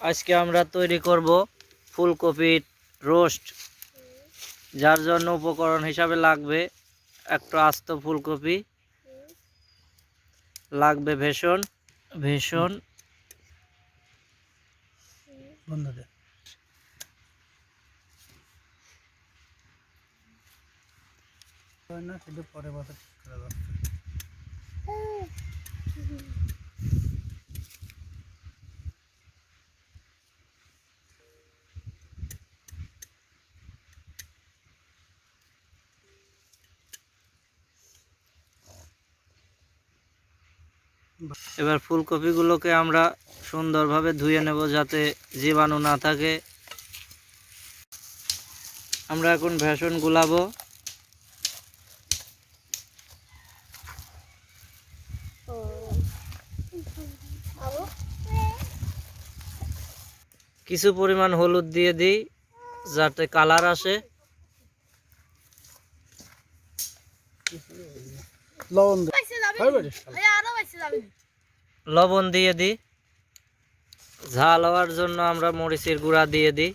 আজকে আমরা তৈরি করব ফুলকপির রোস্ট। যার জন্য উপকরণ হিসাবে লাগবে একটা আস্ত ফুলকপি। লাগবে ভেষণ। ভেষণ। বন্ধ দে না সেটা পরে কথা ঠিক করা এবার ফুলকপিগুলোকে আমরা সুন্দরভাবে ধুয়ে নেব যাতে জীবাণু না থাকে। আমরা এখন ভেষণ গুলাবো। কিছু পরিমাণ হলুদ দিয়ে দিই যাতে কালার আসে। লবণ লবণ দিয়ে দিই ঝাল হওয়ার জন্য আমরা মরিচের গুঁড়া দিয়ে দিই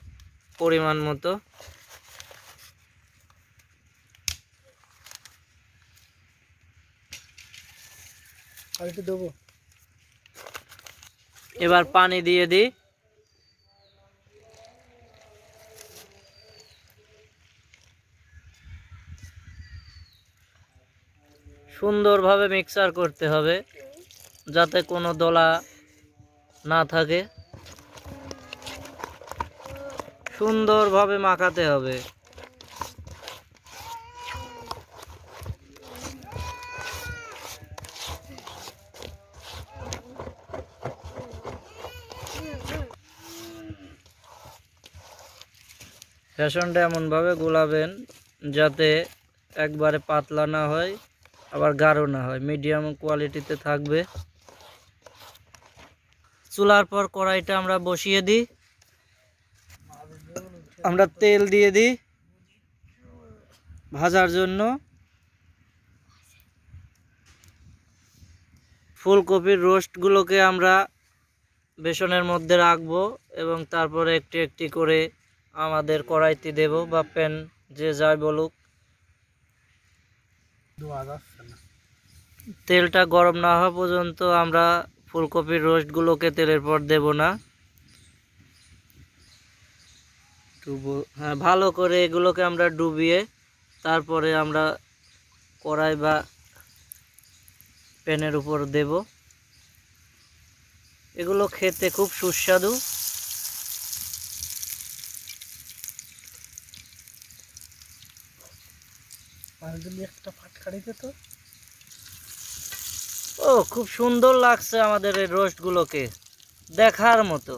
পরিমাণ মতো। এবার পানি দিয়ে দিই সুন্দরভাবে মিক্সার করতে হবে। যাতে কোনো দলা না থাকে। সুন্দরভাবে মাখাতে হবে। রেশনটা এমনভাবে গোলাবেন যাতে একবারে পাতলা না হয়, আবার গাঢ় না হয়। মিডিয়াম কোয়ালিটিতে থাকবে। চুলার পর কড়াইটা আমরা বসিয়ে দিই। আমরা তেল দিয়ে দিই ভাজার জন্য। ফুলকপির রোস্টগুলোকে আমরা বেসনের মধ্যে রাখব এবং তারপরে একটি একটি করে আমাদের কড়াইতে দেব বা প্যান যে যায় বলুক। তেলটা গরম না হওয়া পর্যন্ত আমরা ফুলকপির রোস্টগুলোকে তেলের পর দেব না। হ্যাঁ ভালো করে এগুলোকে আমরা ডুবিয়ে তারপরে আমরা কড়াই বা প্যানের উপর দেব। এগুলো খেতে খুব সুস্বাদু। আর একটা ফাটকারি দিত? ও খুব সুন্দর লাগছে আমাদের এই রোস্টগুলোকে। দেখার মতো।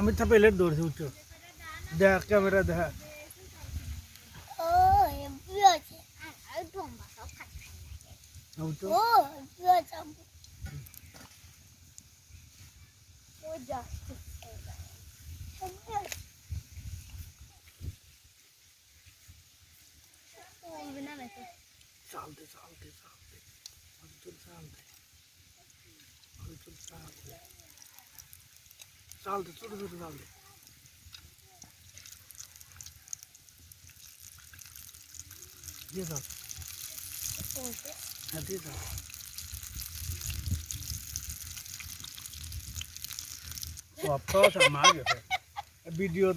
আমি তো প্লেট ধরছি উঠো। দেখ ক্যামেরা দেখা। more dust to stay there. Saldı, saldı, saldı. Balıcım saldı. Balıcım saldı. Saldı, dur dur saldı. Diye saldı. Hadi saldı. সব মার গেছে ভিডিও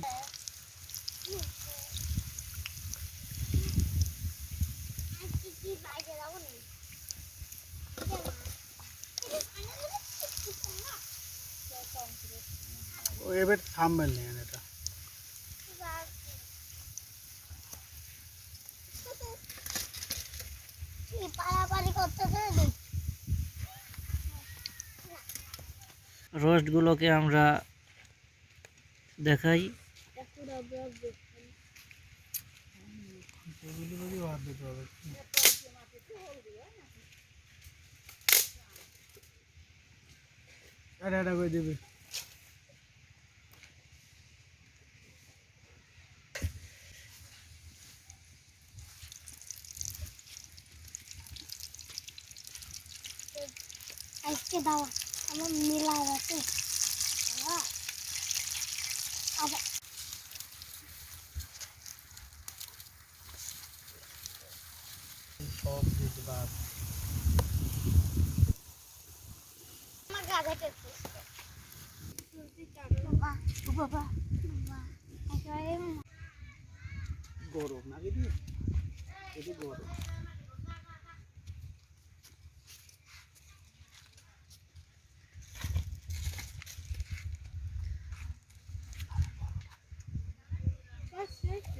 এবার থামবেন রোস্টগুলোকে আমরা দেখাই। দেবে আজকে দাওয়া বাদ দিতে হবে এটা এটা করে দিবি আজকে দাও আমার মেলা আছে বাবা, আবার সব দিতে পার আমার গাধাটা পুষতে। বাবা ও বাবা বাবা একেবারে গরম নাকি রে এটি গরম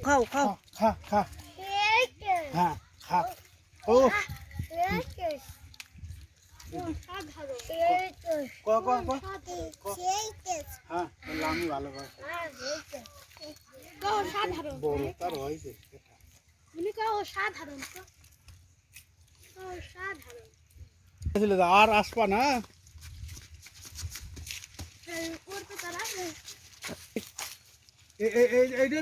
খাও খাও। খা খা। হ্যাঁ খা। ও। হ্যাঁ আমি হ্যাঁ, বড় তার হয়েছে আর আসবা না? এইটা